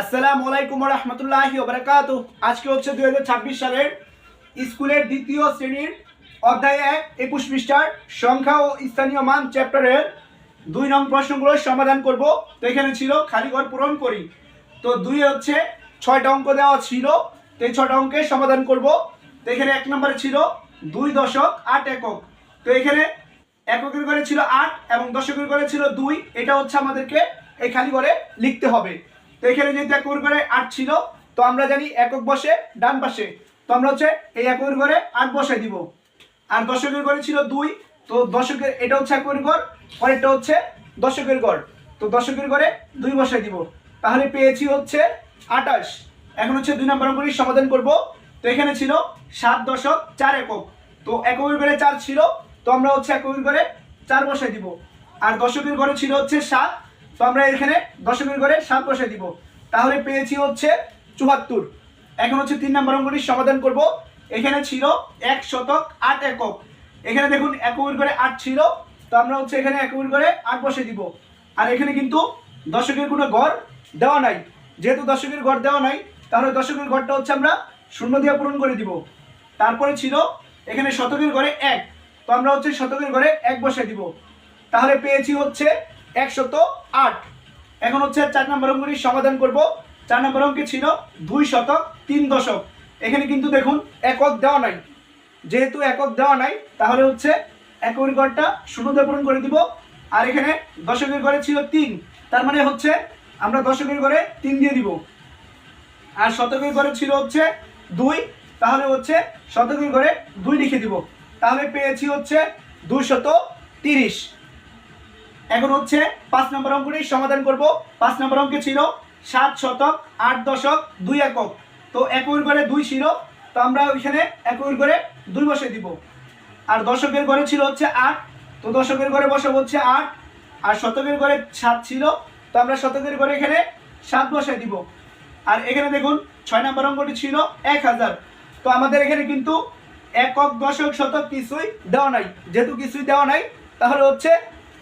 আসসালামু আলাইকুম রহমতুল্লাহ বারাকাতু আজকে হচ্ছে দুই হাজার ছাব্বিশ সালের স্কুলের দ্বিতীয় শ্রেণির অধ্যায় এক, একুশ পৃষ্ঠার সংখ্যা ও স্থানীয় মান চ্যাপ্টারের দুই নং প্রশ্নগুলোর সমাধান করব। তো এখানে ছিল খালি ঘর পূরণ করি। তো দুই হচ্ছে ছয়টা অঙ্ক দেওয়া ছিল, তো এই ছয়টা অঙ্কের সমাধান করব। তো এখানে এক নম্বরে ছিল দুই দশক, আট একক। তো এখানে এককের ঘরে ছিল আট এবং দশকের ঘরে ছিল দুই। এটা হচ্ছে আমাদেরকে এই খালি ঘরে লিখতে হবে। তো এখানে যেহেতু এককের ঘরে আট ছিল, তো আমরা জানি একক বসে ডান পাশে। তো আমরা হচ্ছে এই এককের ঘরে আট বসাই দিব। আর দশকের ঘরে ছিল দুই, তো দশকের এটা হচ্ছে এককের ঘর পরেরটা হচ্ছে দশকের ঘর তো দশকের ঘরে দুই বসাই দিব। তাহলে পেয়েছি হচ্ছে আটাশ। এখন হচ্ছে দুই নম্বর অঙ্কটির সমাধান করব। তো এখানে ছিল সাত দশক চার একক। তো এককের ঘরে চার ছিল, তো আমরা হচ্ছে এককের ঘরে চার বসাই দিব। আর দশকের ঘরে ছিল হচ্ছে সাত তো আমরা এখানে দশকের ঘরে সাত বসাই দিব। তাহলে পেয়েছি হচ্ছে চুয়াত্তর। এখন হচ্ছে তিন নম্বর অঙ্কটির সমাধান করব। এখানে ছিল এক শতক আট একক। এখানে দেখুন এককের ঘরে আট ছিল। তো আমরা হচ্ছে এখানে এককের ঘরে আট বসে দিব। আর এখানে কিন্তু দশকের কোনো ঘর দেওয়া নাই। যেহেতু দশকের ঘর দেওয়া নাই, তাহলে দশকের ঘরটা হচ্ছে আমরা শূন্য দিয়ে পূরণ করে দিব। তারপরে ছিল এখানে শতকের ঘরে এক। তো আমরা হচ্ছে শতকের ঘরে এক বসে দিব। তাহলে পেয়েছি হচ্ছে একশত আট। এখন হচ্ছে চার নম্বর অঙ্কটির সমাধান করব। চার নম্বর অঙ্কে ছিল দুই শতক, তিন দশক। এখানে কিন্তু দেখুন একক দেওয়া নাই। যেহেতু একক দেওয়া নাই, তাহলে হচ্ছে একের ঘরটা শূন্য দিয়ে পূরণ করে দিব। আর এখানে দশকের ঘরে ছিল তিন। তার মানে হচ্ছে আমরা দশকের ঘরে তিন দিয়ে দিব। আর শতকের ঘরে ছিল হচ্ছে দুই। তাহলে হচ্ছে শতকের ঘরে দুই লিখে দিব। তাহলে পেয়েছি হচ্ছে দুশত তিরিশ। এখন হচ্ছে পাঁচ নম্বর অঙ্কটির সমাধান করব। পাঁচ নম্বর অঙ্কে ছিল সাত শতক, আট দশক, দুই একক। তো একের ঘরে দুই ছিল, তো আমরা ওইখানে একের ঘরে দুই বসে দিব। আর দশকের ঘরে ছিল হচ্ছে আট, তো দশকের ঘরে বসে হচ্ছে আট। আর শতকের ঘরে সাত ছিল, তো আমরা শতকের ঘরে এখানে সাত বসাই দিব। আর এখানে দেখুন, ছয় নম্বর অঙ্কটি ছিল এক হাজার। তো আমাদের এখানে কিন্তু একক, দশক, শতক কিছুই দেওয়া নাই। যেহেতু কিছুই দেওয়া নাই, তাহলে হচ্ছে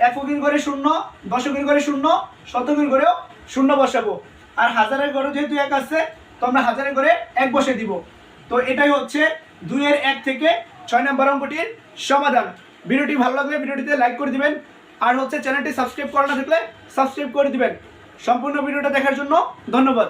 এককের ঘরে শূন্য, দশকের ঘরে শূন্য, শতকের ঘরেও শূন্য বসাবো। আর হাজারের ঘরে যেহেতু এক আছে, তো আমরা হাজারের ঘরে এক বসে দিব। তো এটাই হচ্ছে দুইয়ের এক থেকে ছয় নম্বর অঙ্কটির সমাধান। ভিডিওটি ভালো লাগলে ভিডিওটিতে লাইক করে দিবেন। আর হচ্ছে চ্যানেলটি সাবস্ক্রাইব করা না থাকলে সাবস্ক্রাইব করে দিবেন। সম্পূর্ণ ভিডিওটা দেখার জন্য ধন্যবাদ।